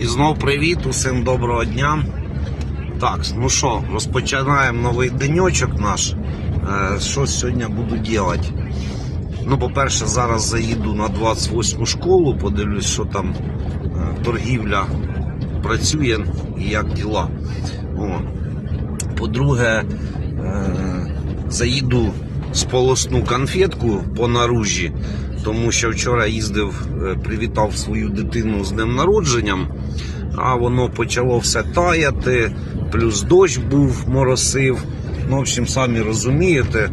І знов привіт, усім доброго дня. Так, ну що, розпочинаємо новий денечок наш. Е, Що сьогодні буду робити? Ну, по-перше, зараз заїду на 28 школу, подивлюсь, що там е, торгівля працює і як діла. По-друге, е, заїду сполосну конфетку по наружі, тому що вчора їздив, е, привітав свою дитину з днем народженням, а воно почало все таяти, плюс дощ був, моросив. Ну, в общем, самі розумієте,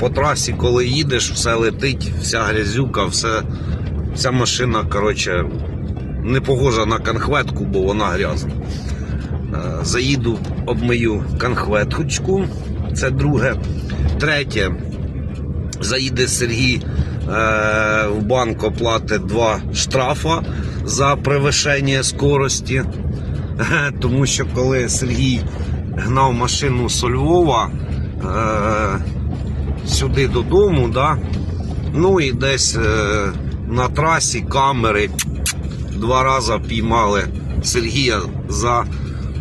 по трасі, коли їдеш, все летить, вся грязюка, все, вся машина, коротше, не похожа на конхветку, бо вона грязна. Е, Заїду, обмию конхветочку. Це друге. Третє. Заїде Сергій е, в банк оплатить два штрафа за перевищення скорості. Тому що коли Сергій гнав машину з Львова е, сюди додому, да, ну і десь е, на трасі камери два рази піймали Сергія за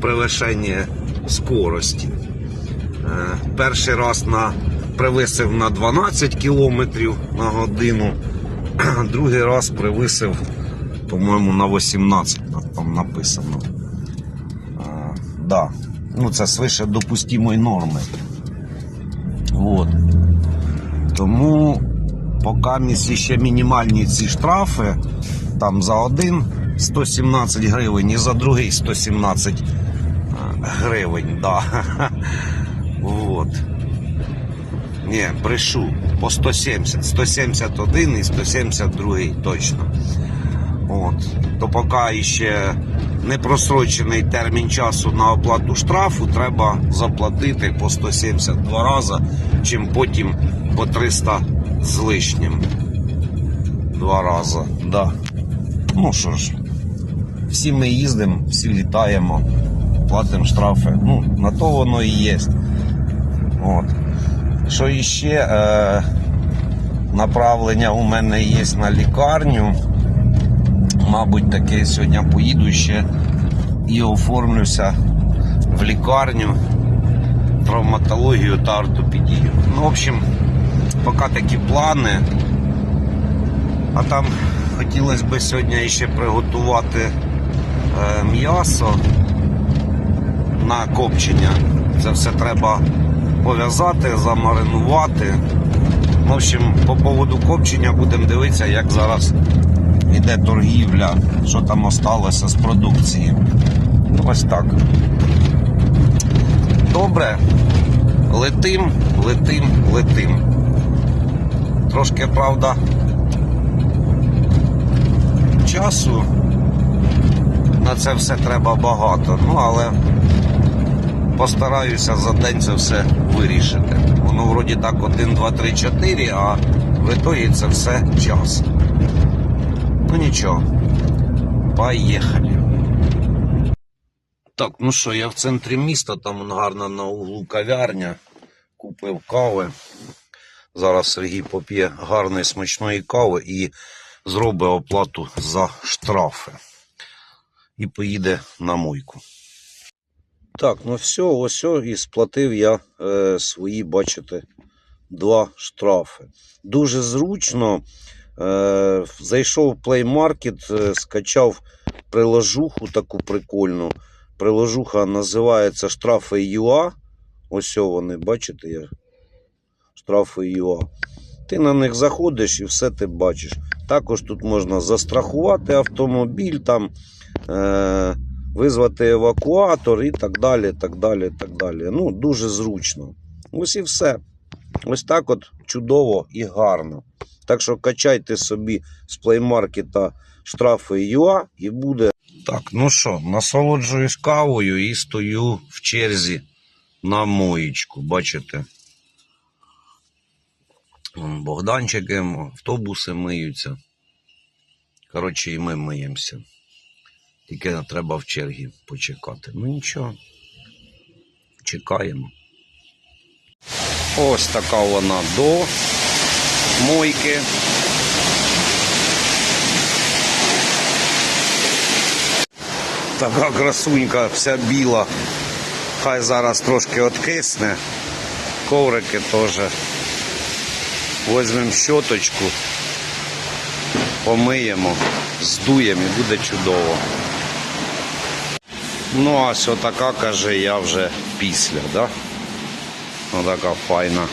перевищення скорості. Е, Перший раз на привисив на 12 кілометрів на годину, другий раз привисив, по-моєму, на 18, там написано. Е, Да. Ну, це свише допустимої норми. Вот. Тому поки місці ще мінімальні ці штрафи, там за один 117 гривень і за другий 117 гривень. Да. Вот. Ні, брешу. По 170. 171 і 172 точно. От. То поки ще не просрочений термін часу на оплату штрафу, треба заплатити по 172 рази, чим потім по 300 з лишнім. Два рази. Да. Ну що ж, всі ми їздимо, всі літаємо, платимо штрафи. Ну, на то воно і є. От. Що іще? Е, направлення у мене є на лікарню. Мабуть, таки сьогодні поїду ще і оформлюся в лікарню, травматологію та ортопедію. Ну, в общем, поки такі плани. А там хотілося б сьогодні ще приготувати е, м'ясо на копчення. Це все треба пов'язати, замаринувати. В общем, по поводу копчення будемо дивитися, як зараз йде торгівля, що там осталося з продукції. Ось так. Добре. Летим, летим, летим. Трошки, правда, часу на це все треба багато. Ну, але постараюся за день це все вирішити. Воно вроді так 1, 2, 3, 4, а в ітогі це все час. Ну нічого. Поїхали. Так, ну що, я в центрі міста, там он гарно на углу кав'ярня. Купив кави. Зараз Сергій поп'є гарної смачної кави і зробить оплату за штрафи. І поїде на мойку. Так, ну все, ось і сплатив я е, свої, бачите, два штрафи. Дуже зручно. Е, зайшов в Play Market, е, скачав приложуху таку прикольну. Приложуха називається штрафи ЮА. Ось вони, бачите, я. штрафи ЮА. Ти на них заходиш і все ти бачиш. Також тут можна застрахувати автомобіль, там, е, визвати евакуатор і так далі. так далі, так далі. Ну, Дуже зручно. Ось і все. Ось так от чудово і гарно. Так що качайте собі з плеймаркета штрафи ЮА і буде. Так, ну що, насолоджуюсь кавою і стою в черзі на моєчку. Бачите? Богданчики, автобуси миються. Коротше, і ми миємося. Тільки треба в чергі почекати. Ну нічого. Чекаємо. Ось така вона до мойки. Така красунька, вся біла. Хай зараз трошки откисне. Коврики теж. Візьмемо щоточку, помиємо, здуємо і буде чудово. Ну, а ось така, каже, я вже після, да? Отака файна.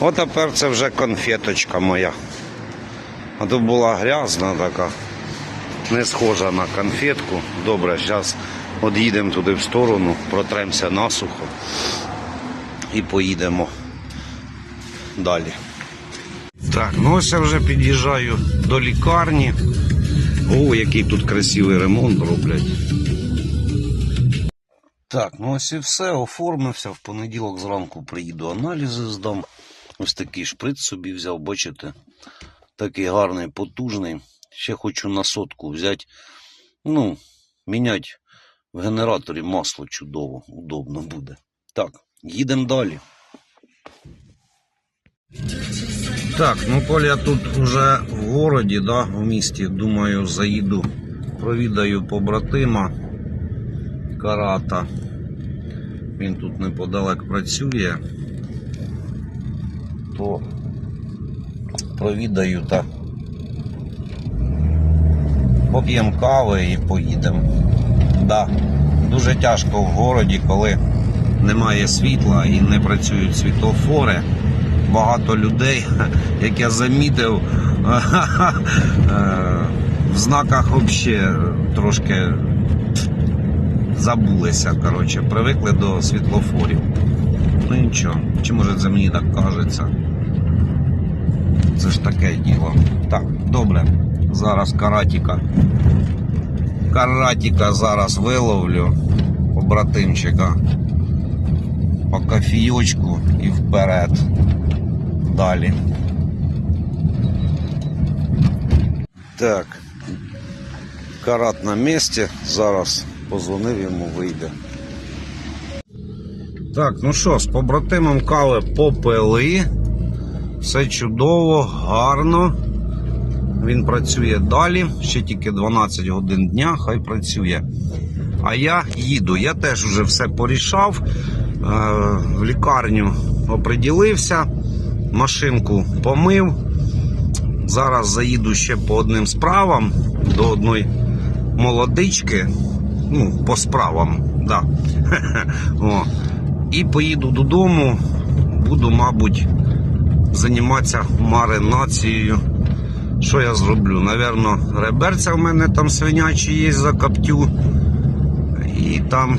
От тепер це вже конфеточка моя. А то була грязна така, не схожа на конфетку. Добре, зараз од'їдемо туди в сторону, протремося насухо і поїдемо далі. Так, ну ось я вже під'їжджаю до лікарні. О, який тут красивий ремонт роблять. Так, ну ось і все, оформився. В понеділок зранку приїду аналізи здам. Ось такий шприц собі взяв, бачите? Такий гарний, потужний. Ще хочу на сотку взяти. Ну, міняти в генераторі масло чудово, удобно буде. Так, їдемо далі. Так, ну коли я тут вже в городі, да, в місті, думаю, заїду, провідаю побратима Карата. Він тут неподалек працює, то провідаю та поп'ємо кави і поїдемо. Да, дуже тяжко в городі, коли немає світла і не працюють світлофори. Багато людей, як я замітив, в знаках взагалі трошки забулися. Коротше, привикли до світлофорів. Ну нічого, чи може це мені так кажеться? Це ж таке діло. Так, добре. Зараз каратіка. Каратіка зараз виловлю побратимчика по кофійочку і вперед. Далі. Так. Карат на місці. Зараз позвонив йому, вийде. Так, ну що, з побратимом кави попили. Все чудово, гарно. Він працює далі, ще тільки 12 годин дня, хай працює. А я їду. Я теж вже все порішав. Е, В лікарню оприділився, машинку помив. Зараз заїду ще по одним справам до одної молодички. Ну, по справам, да. О. І поїду додому. Буду, мабуть, займатися маринацією. Що я зроблю? Навірно, реберця в мене там свинячі є за каптю. І там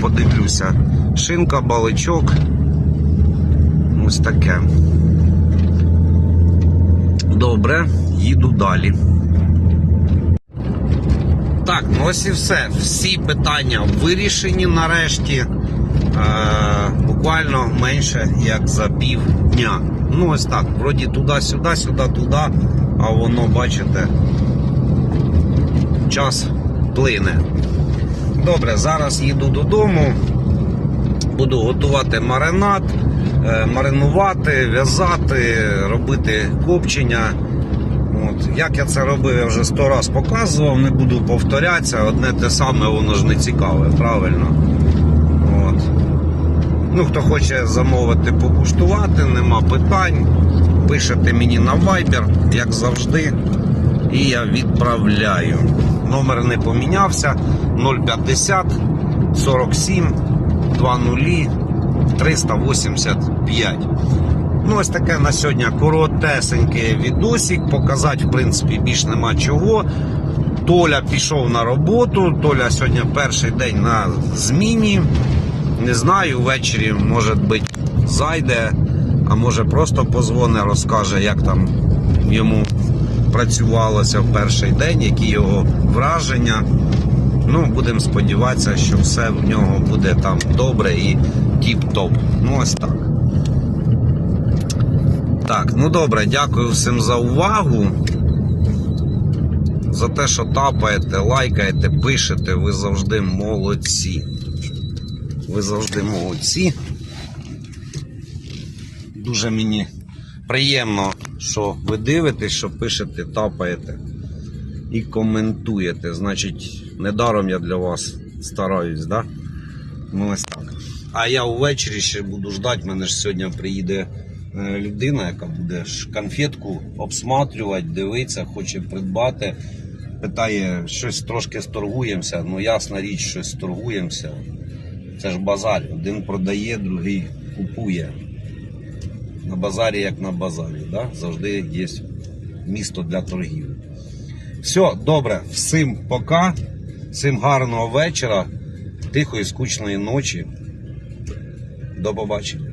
подивлюся. Шинка, баличок. Ось таке. Добре, їду далі. Так, ну ось і все. Всі питання вирішені нарешті. Е, буквально менше як за пів дня. Ну ось так, вроді туди-сюди, сюди, туди, а воно, бачите, час плине. Добре, зараз їду додому, буду готувати маринад, е, маринувати, в'язати, робити копчення. От. Як я це робив, я вже сто раз показував, не буду повторятися, одне те саме, воно ж не цікаве, правильно. От. Ну, хто хоче замовити, покуштувати, нема питань. Пишете мені на Viber, як завжди, і я відправляю. Номер не помінявся 050 47 20 385. Ну, ось таке на сьогодні коротесенький відосик. Показати, в принципі, більш нема чого. Толя пішов на роботу. Толя сьогодні перший день на зміні. Не знаю, ввечері, може бути, зайде, а може просто позвоне, розкаже, як там йому працювалося в перший день, які його враження. Ну, будемо сподіватися, що все в нього буде там добре і тіп-топ. Ну, ось так. Так, ну добре, дякую всім за увагу. За те, що тапаєте, лайкаєте, пишете, ви завжди молодці. Ви завжди молодці. Дуже мені приємно, що ви дивитесь, що пишете, тапаєте. І коментуєте. Значить, недаром я для вас стараюсь, да? Ну ось так. А я увечері ще буду ждати. Мене ж сьогодні приїде е, людина, яка буде конфетку обсматрювати, дивитися, хоче придбати. Питає, щось трошки сторгуємося. Ну, ясна річ, щось торгуємося. Це ж базар. Один продає, другий купує. На базарі, як на базарі, да? завжди є місто для торгів. Все, добре, всім пока, всім гарного вечора, тихої, скучної ночі. До побачення.